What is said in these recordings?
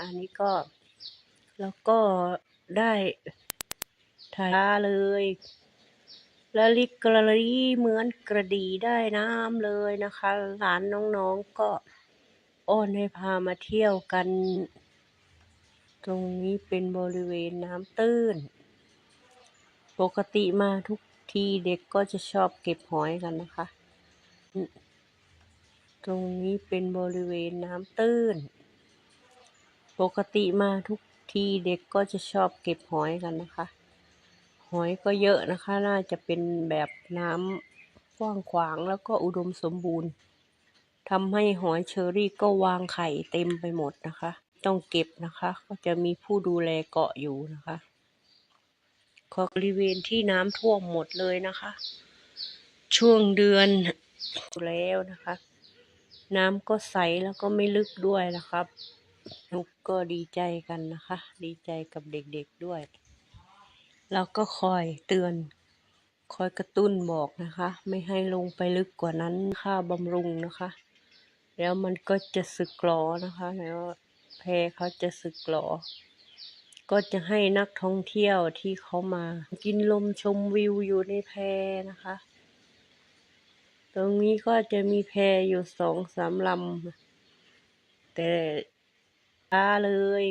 อันนี้ก็ แล้วก็ได้ถ่ายเลยละลิกกระลีเหมือนกระดีได้น้ำเลยนะคะ หลานน้องๆก็อ้อนให้พามาเที่ยวกัน ตรงนี้เป็นบริเวณน้ำตื้น ปกติมาทุกทีเด็กก็จะชอบเก็บหอยกันนะคะ ตรงนี้เป็นบริเวณน้ำตื้น ปกติมาทุกทีเด็กก็จะชอบเก็บหอยกันนะคะ หอยก็เยอะนะคะ น่าจะเป็นแบบน้ำกว้างขวางแล้วก็อุดมสมบูรณ์ทำให้หอยเชอรี่ก็วางไข่เต็มไปหมดนะคะ ต้องเก็บนะคะ ก็จะมีผู้ดูแลเกาะอยู่นะคะขอบริเวณที่น้ำท่วมหมดเลยนะคะ ช่วงเดือนแล้วนะคะ น้ำก็ใสแล้วก็ไม่ลึกด้วยนะครับ นุกก็ดีใจกันนะคะ ดีใจกับเด็กๆด้วย แล้วก็คอยเตือน คอยกระตุ้นบอกนะคะ ไม่ให้ลงไปลึกกว่านั้นค่าบำรุงนะคะ แล้วมันก็จะสึกหรอนะคะ แล้วแพเขาจะสึกหรอก็จะให้นักท่องเที่ยวที่เขามา กินลมชมวิวอยู่ในแพนะคะ ตรงนี้ก็จะมีแพอยู่สองสามลำแต่าเลย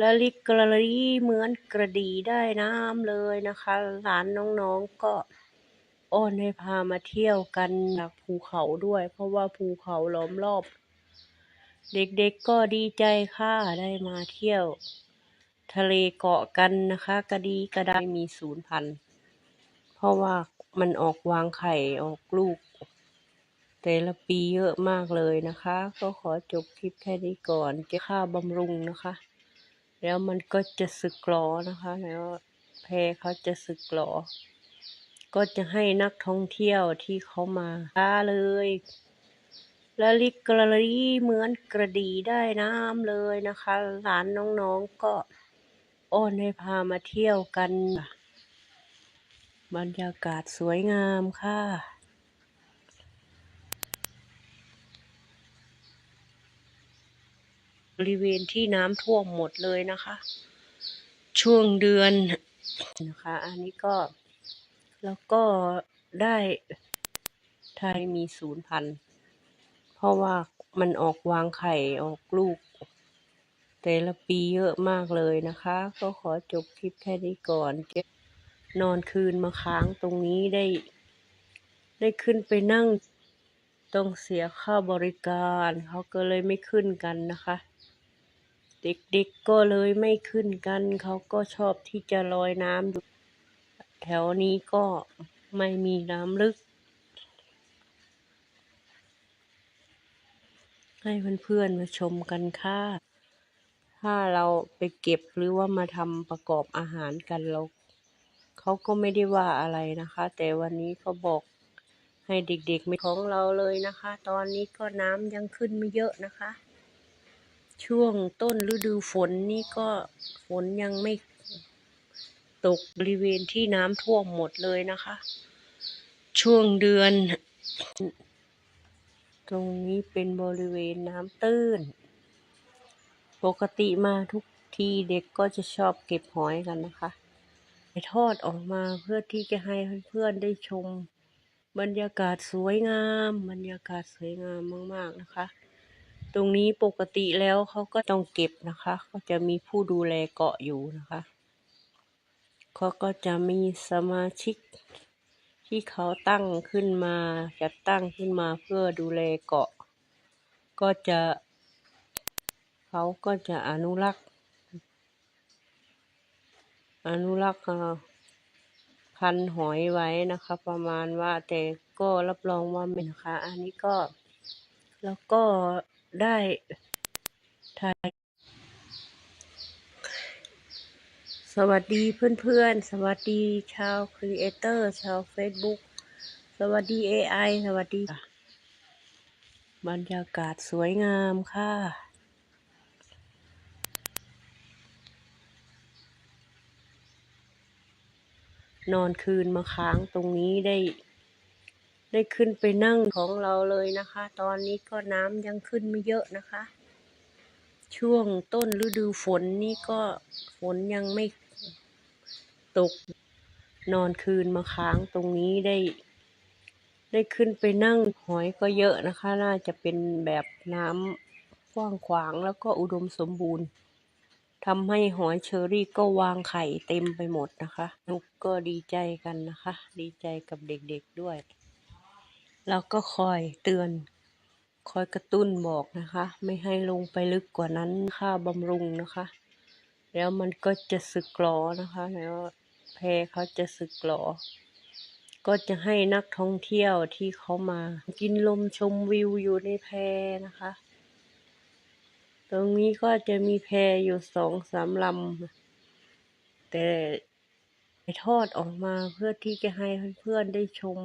ละลิกกระลีเหมือนกระดีได้น้ำเลยนะคะ หลานน้องๆก็อ้อนให้พามาเที่ยวกันจากภูเขาด้วย เพราะว่าภูเขาล้อมรอบ เด็กๆก็ดีใจค่ะได้มาเที่ยว ทะเลเกาะกันนะคะ กระดีกระไดามีศูนย์พัน เพราะว่ามันออกวางไข่ออกลูก แต่ละปีเยอะมากเลยนะคะ ก็ขอจบคลิปแค่นี้ก่อนจะค่าบำรุงนะคะ แล้วมันก็จะสึกหรอนะคะ แล้วแพเขาจะสึกหรอก็จะให้นักท่องเที่ยวที่เขามาช้าเลยละลิกกระลีเหมือนกระดีได้น้ำเลยนะคะ หลานน้องๆก็อ้อนให้พามาเที่ยวกัน บรรยากาศสวยงามค่ะ บริเวณที่น้ำท่วมหมดเลยนะคะ ช่วงเดือนนะคะ อันนี้ก็แล้วก็ได้ไทยมีศูนย์พัน เพราะว่ามันออกวางไข่ออกลูก แต่ละปีเยอะมากเลยนะคะ ก็ขอจบคลิปแค่นี้ก่อนจะนอนคืนมาค้างตรงนี้ได้ ได้ขึ้นไปนั่งต้องเสียค่าบริการ เขาก็เลยไม่ขึ้นกันนะคะ เด็กๆก็เลยไม่ขึ้นกัน เขาก็ชอบที่จะลอยน้ำอยู่แถวนี้ก็ไม่มีน้ำลึก ให้เพื่อนๆมาชมกันค่ะ ถ้าเราไปเก็บหรือว่ามาทำประกอบอาหารกันเราเขาก็ไม่ได้ว่าอะไรนะคะ แต่วันนี้เขาบอกให้เด็กๆไม่ของเราเลยนะคะ ตอนนี้ก็น้ำยังขึ้นไม่เยอะนะคะ ช่วงต้นฤดูฝนนี่ก็ฝนยังไม่ตกบริเวณที่น้ำท่วมหมดเลยนะคะ ช่วงเดือน ตรงนี้เป็นบริเวณน้ำตื้น ปกติมาทุกทีเด็กก็จะชอบเก็บหอยกันนะคะไปทอดออกมาเพื่อที่จะให้เพื่อนๆได้ชม บรรยากาศสวยงาม บรรยากาศสวยงามมาก ๆ นะคะ ตรงนี้ปกติแล้วเขาก็ต้องเก็บนะคะ ก็จะมีผู้ดูแลเกาะอยู่นะคะเขาก็จะมีสมาชิกที่เขาตั้งขึ้นมาจัดตั้งขึ้นมาเพื่อดูแลเกาะ ก็จะเขาก็จะอนุรักษ์ อนุรักษ์พันหอยไว้นะคะ ประมาณว่าแต่ก็รับรองว่าไม่นะคะ อันนี้ก็แล้วก็ ได้ถ่ายสวัสดีเพื่อนๆ สวัสดีชาวครีเอเตอร์ชาว Facebook สวัสดี AI สวัสดี บรรยากาศสวยงามค่ะ นอนคืนมาค้างตรงนี้ได้ ได้ขึ้นไปนั่งของเราเลยนะคะ ตอนนี้ก็น้ำยังขึ้นไม่เยอะนะคะ ช่วงต้นฤดูฝนนี่ก็ฝนยังไม่ตก นอนคืนมาค้างตรงนี้ได้ ได้ขึ้นไปนั่งหอยก็เยอะนะคะ น่าจะเป็นแบบน้ำกว้างขวางแล้วก็อุดมสมบูรณ์ทำให้หอยเชอรี่ก็วางไข่เต็มไปหมดนะคะลูกก็ดีใจกันนะคะ ดีใจกับเด็กๆด้วย แล้วก็คอยเตือน คอยกระตุ้นบอกนะคะ ไม่ให้ลงไปลึกกว่านั้นค่าบำรุงนะคะ แล้วมันก็จะสึกหรอนะคะ แล้วแพเขาจะสึกหรอก็จะให้นักท่องเที่ยวที่เขามา กินลมชมวิวอยู่ในแพนะคะ ตรงนี้ก็จะมีแพอยู่สองสามลำแต่ทอดออกมาเพื่อที่จะให้เพื่อนๆได้ชม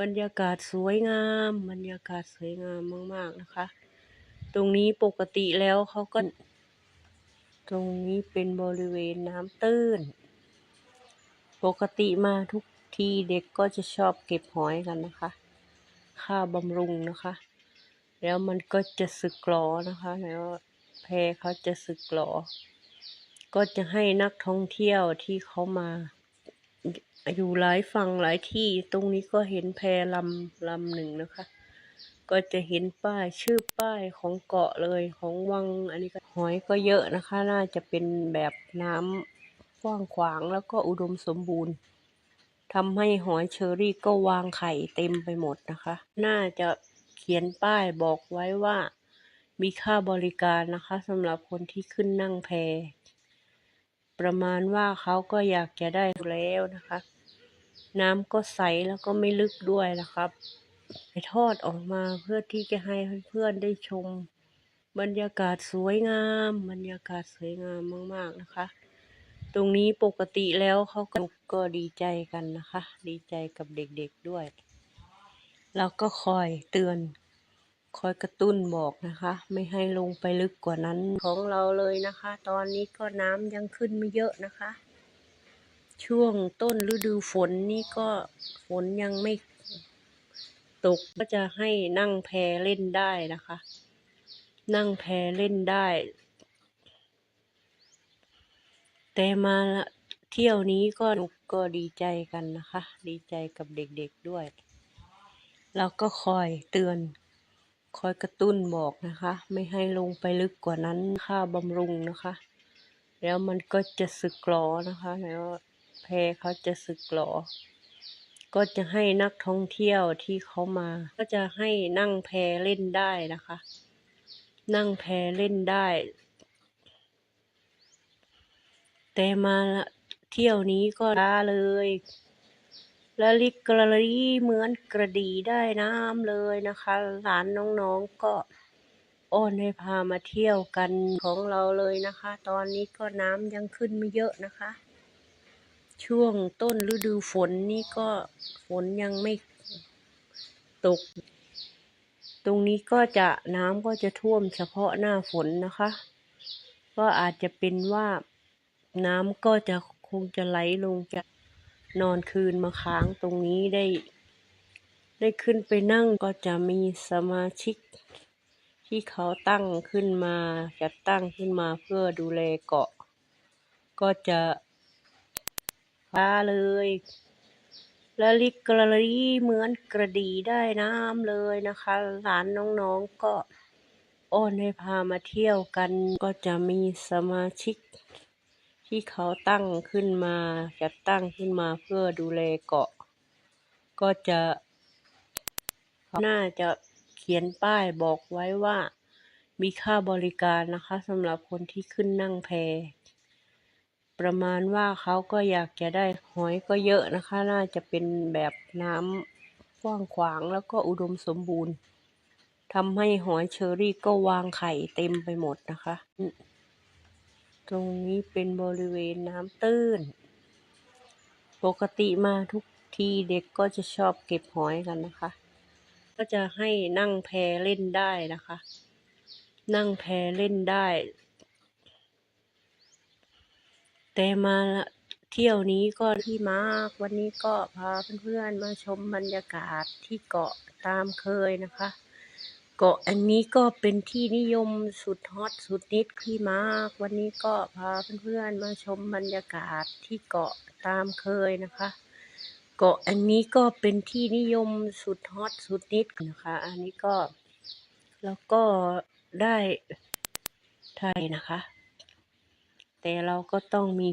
บรรยากาศสวยงาม บรรยากาศสวยงามมาก ๆนะคะ ตรงนี้ปกติแล้วเขาก็ ตรงนี้เป็นบริเวณน้ำตื้น ปกติมาทุกทีเด็กก็จะชอบเก็บหอยกันนะคะ ค่าบำรุงนะคะ แล้วมันก็จะสึกหรอนะคะ แล้วแพเขาจะสึกหรอก็จะให้นักท่องเที่ยวที่เขามา อยู่หลายฝั่งหลายที่ตรงนี้ก็เห็นแพลำลำหนึ่งนะคะ ก็จะเห็นป้ายชื่อป้ายของเกาะเลยของวัง อันนี้ก็หอยก็เยอะนะคะ น่าจะเป็นแบบน้ำกว้างขวางแล้วก็อุดมสมบูรณ์ทำให้หอยเชอรี่ก็วางไข่เต็มไปหมดนะคะ น่าจะเขียนป้ายบอกไว้ว่า มีค่าบริการนะคะสำหรับคนที่ขึ้นนั่งแพ ประมาณว่าเขาก็อยากจะได้แล้วนะคะ น้ำก็ใสแล้วก็ไม่ลึกด้วยนะครับไปทอดออกมาเพื่อที่จะให้เพื่อนๆได้ชม บรรยากาศสวยงาม บรรยากาศสวยงามมาก ๆนะคะ ตรงนี้ปกติแล้วเขาก็ก็ดีใจกันนะคะ ดีใจกับเด็กๆด้วย แล้วก็คอยเตือน คอยกระตุ้นบอกนะคะ ไม่ให้ลงไปลึกกว่านั้นของเราเลยนะคะ ตอนนี้ก็น้ำยังขึ้นไม่เยอะนะคะ ช่วงต้นฤดูฝนนี่ก็ฝนยังไม่ตกก็จะให้นั่งแพเล่นได้นะคะ นั่งแพเล่นได้ แต่มาเที่ยวนี้ก็นุก็ดีใจกันนะคะ ดีใจกับเด็กๆด้วย แล้วก็คอยเตือน คอยกระตุ้นบอกนะคะ ไม่ให้ลงไปลึกกว่านั้นค่าบำรุงนะคะ แล้วมันก็จะสึกหรอนะคะแล้ว แพเขาจะสึกหรอ ก็จะให้นักท่องเที่ยวที่เขามา ก็จะให้นั่งแพเล่นได้นะคะ นั่งแพเล่นได้ แต่มาเที่ยวนี้ก็ล้าเลยละลิกระลีเหมือนกระดีได้น้ำเลยนะคะ หลานน้องๆก็อ้อนให้พามาเที่ยวกันของเราเลยนะคะ ตอนนี้ก็น้ำยังขึ้นไม่เยอะนะคะ ช่วงต้นฤดูฝนนี่ก็ฝนยังไม่ตก ตรงนี้ก็จะน้ำก็จะท่วมเฉพาะหน้าฝนนะคะ ก็อาจจะเป็นว่าน้ำก็จะคงจะไหลลงจากนอนคืนมาค้างตรงนี้ได้ ได้ขึ้นไปนั่งก็จะมีสมาชิก ที่เขาตั้งขึ้นมาจัดตั้งขึ้นมาเพื่อดูแลเกาะ ก็จะ พาเลยละลิกกระลีเหมือนกระดีได้น้ำเลยนะคะ หลานน้องๆก็อ้อนให้พามาเที่ยวกัน ก็จะมีสมาชิก ที่เขาตั้งขึ้นมาจัดตั้งขึ้นมาเพื่อดูแลเกาะ ก็จะน่าจะเขียนป้ายบอกไว้ว่ามีค่าบริการนะคะสำหรับคนที่ขึ้นนั่งแพ ประมาณว่าเขาก็อยากจะได้หอยก็เยอะนะคะ น่าจะเป็นแบบน้ำกว้างขวางแล้วก็อุดมสมบูรณ์ทำให้หอยเชอรี่ก็วางไข่เต็มไปหมดนะคะ ตรงนี้เป็นบริเวณน้ำตื้น ปกติมาทุกทีเด็กก็จะชอบเก็บหอยกันนะคะ ก็จะให้นั่งแพเล่นได้นะคะ นั่งแพเล่นได้ แต่มาเที่ยวนี้ก็ที่มากวันนี้ก็พาเพื่อนๆมาชมบรรยากาศที่เกาะตามเคยนะคะ เกาะอันนี้ก็เป็นที่นิยมสุดฮอตสุดฮิตที่มาก วันนี้ก็พาเพื่อนๆมาชมบรรยากาศที่เกาะตามเคยนะคะ เกาะอันนี้ก็เป็นที่นิยมสุดฮอตสุดฮิตนะคะ อันนี้ก็แล้วก็ได้ไทยนะคะ แต่เราก็ต้องมี